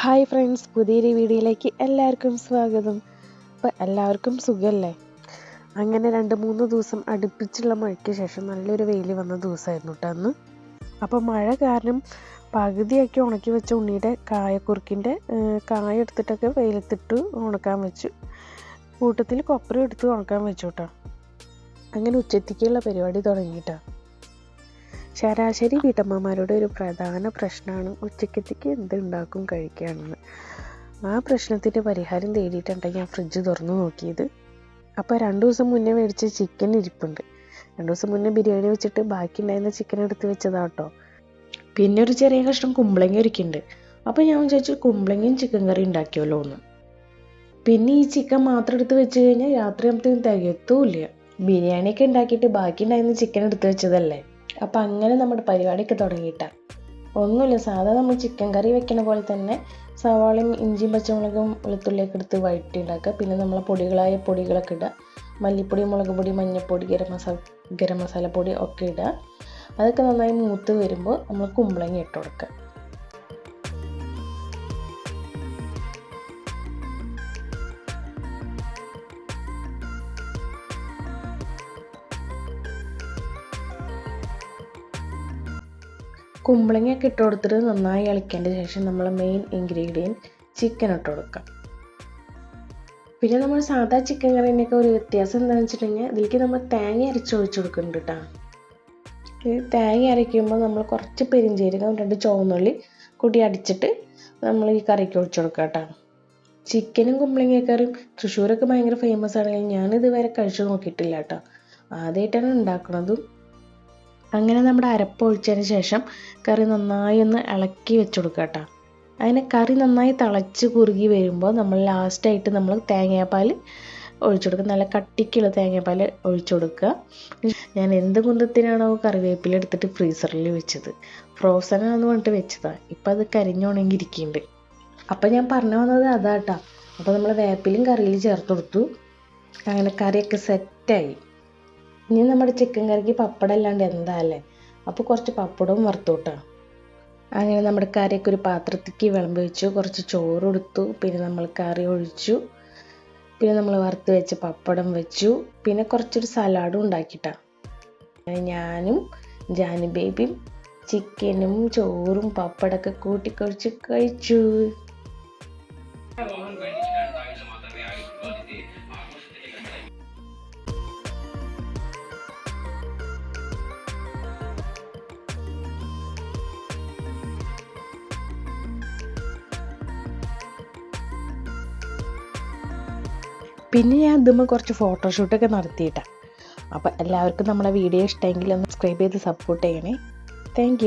Hi friends പുതിയൊരു വീഡിയോയിലേക്ക് എല്ലാവർക്കും സ്വാഗതം. അപ്പോൾ എല്ലാവർക്കും സുഖമല്ലേ അങ്ങനെ രണ്ട് മൂന്ന് ദിവസം അടുപ്പിച്ചുള്ള മഴയ്ക്ക് ശേഷം നല്ലൊരു വെയിൽ വന്ന ദിവസമായിരുന്നു കേട്ടോ അന്ന്. അപ്പോൾ മഴ കാരണം പകുതിയാക്കി ഉണക്കി വെച്ച ഉണ്ണിയുടെ കായക്കുറുക്കിന്റെ കായ എടുത്തിട്ടൊക്കെ വെയിലത്തിട്ട് ഉണക്കാൻ വെച്ചു. കൂട്ടത്തിൽ കൊപ്പരം എടുത്ത് ഉണക്കാൻ വെച്ചു കേട്ടോ അങ്ങനെ ഉച്ചത്തേക്കുള്ള പരിപാടി തുടങ്ങിയിട്ടാ ശരാശരി വീട്ടമ്മമാരുടെ ഒരു പ്രധാന പ്രശ്നമാണ് ഉച്ചക്കത്തേക്ക് എന്ത് ഉണ്ടാക്കും കഴിക്കുകയാണെന്ന് ആ പ്രശ്നത്തിന്റെ പരിഹാരം തേടിയിട്ടാണ് ഞാൻ ഫ്രിഡ്ജ് തുറന്നു നോക്കിയത്. അപ്പോൾ രണ്ട് ദിവസം മുന്നേ മേടിച്ച ചിക്കൻ ഇരിപ്പുണ്ട്. രണ്ട് ദിവസം മുന്നേ ബിരിയാണി വെച്ചിട്ട് ബാക്കി ഉണ്ടായിരുന്ന ചിക്കൻ എടുത്ത് വെച്ചതാട്ടോ. പിന്നെ ഒരു ചെറിയ കഷ്ണം കുമ്പളങ്ങ ഒരുക്കുന്നുണ്ട് അപ്പോൾ ഞാൻ വിചാരിച്ചു കുമ്പളങ്ങയും ചിക്കൻ കറി ഉണ്ടാക്കിയല്ലോ എന്ന് പിന്നെ ഈ ചിക്കൻ മാത്രം എടുത്ത് വെച്ച് കഴിഞ്ഞാൽ രാത്രി ആകുമ്പോഴത്തേക്കും തികത്തുമില്ല ബിരിയാണിയൊക്കെ ഉണ്ടാക്കിയിട്ട് ബാക്കി ഉണ്ടായിരുന്ന ചിക്കൻ എടുത്ത് വെച്ചതല്ലേ? അപ്പം അങ്ങനെ നമ്മുടെ പരിപാടിക്ക് തുടങ്ങിയിട്ടാണ് ഒന്നുമില്ല സാധാ നമ്മൾ ചിക്കൻ കറി വെക്കണ പോലെ തന്നെ സവാളയും ഇഞ്ചിയും പച്ചമുളകും വെളുത്തുള്ളിയൊക്കെ എടുത്ത് വഴറ്റി ഉണ്ടാക്കുക പിന്നെ നമ്മൾ പൊടികളായ പൊടികളൊക്കെ ഇടുക. മല്ലിപ്പൊടി മുളക് പൊടി മഞ്ഞൾപ്പൊടി ഗരം മസാല ഗരം മസാലപ്പൊടി ഒക്കെ ഇടുക. അതൊക്കെ നന്നായി മൂത്ത് വരുമ്പോൾ നമ്മൾ കുമ്പളങ്ങി ഇട്ട് കൊടുക്കുക. കുമ്പളങ്ങയൊക്കെ ഇട്ട് കൊടുത്തിട്ട് നന്നായി ഇളക്കിയതിന്റെ ശേഷം നമ്മൾ മെയിൻ ഇൻഗ്രീഡിയന്റ് ചിക്കൻ ഇട്ട് കൊടുക്കാം. പിന്നെ നമ്മൾ സാധാ ചിക്കൻ കറിനൊക്കെ ഒരു വ്യത്യാസം എന്താണെന്ന് വെച്ചിട്ടുണ്ടെങ്കിൽ ഇതിലേക്ക് നമ്മൾ തേങ്ങ അരച്ച് ഒഴിച്ച് കൊടുക്കുന്നുണ്ട് കേട്ടോ തേങ്ങ അരയ്ക്കുമ്പോൾ നമ്മൾ കുറച്ച് പെരിഞ്ചീരകം രണ്ട് ചുവന്നുള്ളി കൂടി അടിച്ചിട്ട് നമ്മൾ ഈ കറിക്ക് ഒഴിച്ച് കൊടുക്കുക കേട്ടോ ചിക്കനും കുമ്പളങ്ങക്കറിയും തൃശ്ശൂരൊക്കെ ഭയങ്കര ഫേമസ് ആണെങ്കിൽ ഞാനിതുവരെ കഴിച്ചു നോക്കിയിട്ടില്ല കേട്ടോ ആദ്യമായിട്ടാണ് ഉണ്ടാക്കുന്നതും അങ്ങനെ നമ്മുടെ അരപ്പ് ഒഴിച്ചതിന് ശേഷം കറി നന്നായി ഒന്ന് ഇളക്കി വെച്ച് കൊടുക്കുക കേട്ടോ. അതിനെ കറി നന്നായി തിളച്ച് കുറുകി വരുമ്പോൾ നമ്മൾ ലാസ്റ്റായിട്ട് നമ്മൾ തേങ്ങാപ്പാൽ ഒഴിച്ചു കൊടുക്കുക നല്ല കട്ടിക്കുള്ള തേങ്ങാപ്പാൽ ഒഴിച്ചു കൊടുക്കുക ഞാൻ എന്ത് കുന്തത്തിനാണോ കറിവേപ്പില എടുത്തിട്ട് ഫ്രീസറിൽ വെച്ചത്. ഫ്രോസൺ ആണെന്ന് പറഞ്ഞിട്ട് വെച്ചതാണ് ഇപ്പം അത് കരിഞ്ഞുണങ്ങി ഇരിക്കുന്നുണ്ട് അപ്പം ഞാൻ പറഞ്ഞു വന്നത് അതാട്ടാ അപ്പോൾ നമ്മൾ വേപ്പിലും കറിയിൽ ചേർത്ത് കൊടുത്തു. അങ്ങനെ കറിയൊക്കെ സെറ്റായി ഇനി നമ്മുടെ ചിക്കൻ കറിക്ക് പപ്പടം അല്ലാണ്ട് എന്താ അല്ലേ അപ്പോൾ കുറച്ച് പപ്പടവും വറുത്തു അങ്ങനെ നമ്മുടെ കറിയൊക്കെ ഒരു പാത്രത്തേക്ക് വിളമ്പ് വെച്ചു. കുറച്ച് ചോറ് കൊടുത്തു. പിന്നെ നമ്മൾ കറി ഒഴിച്ചു. പിന്നെ നമ്മൾ വറുത്ത് വെച്ച പപ്പടം വെച്ചു. പിന്നെ കുറച്ചൊരു സലാഡും ഉണ്ടാക്കിട്ടാ. ഞാനും ജാനി ബേബിയും ചിക്കനും ചോറും പപ്പടമൊക്കെ കൂട്ടിക്കൊഴിച്ച് കഴിച്ചു. പിന്നെ ഞാൻ ഇതുമ്പോൾ കുറച്ച് ഫോട്ടോഷൂട്ടൊക്കെ നടത്തിയിട്ടാണ് അപ്പോൾ എല്ലാവർക്കും നമ്മളെ വീഡിയോ ഇഷ്ടമെങ്കിൽ ഒന്ന് സബ്സ്ക്രൈബ് ചെയ്ത് സപ്പോർട്ട് ചെയ്യണേ. താങ്ക്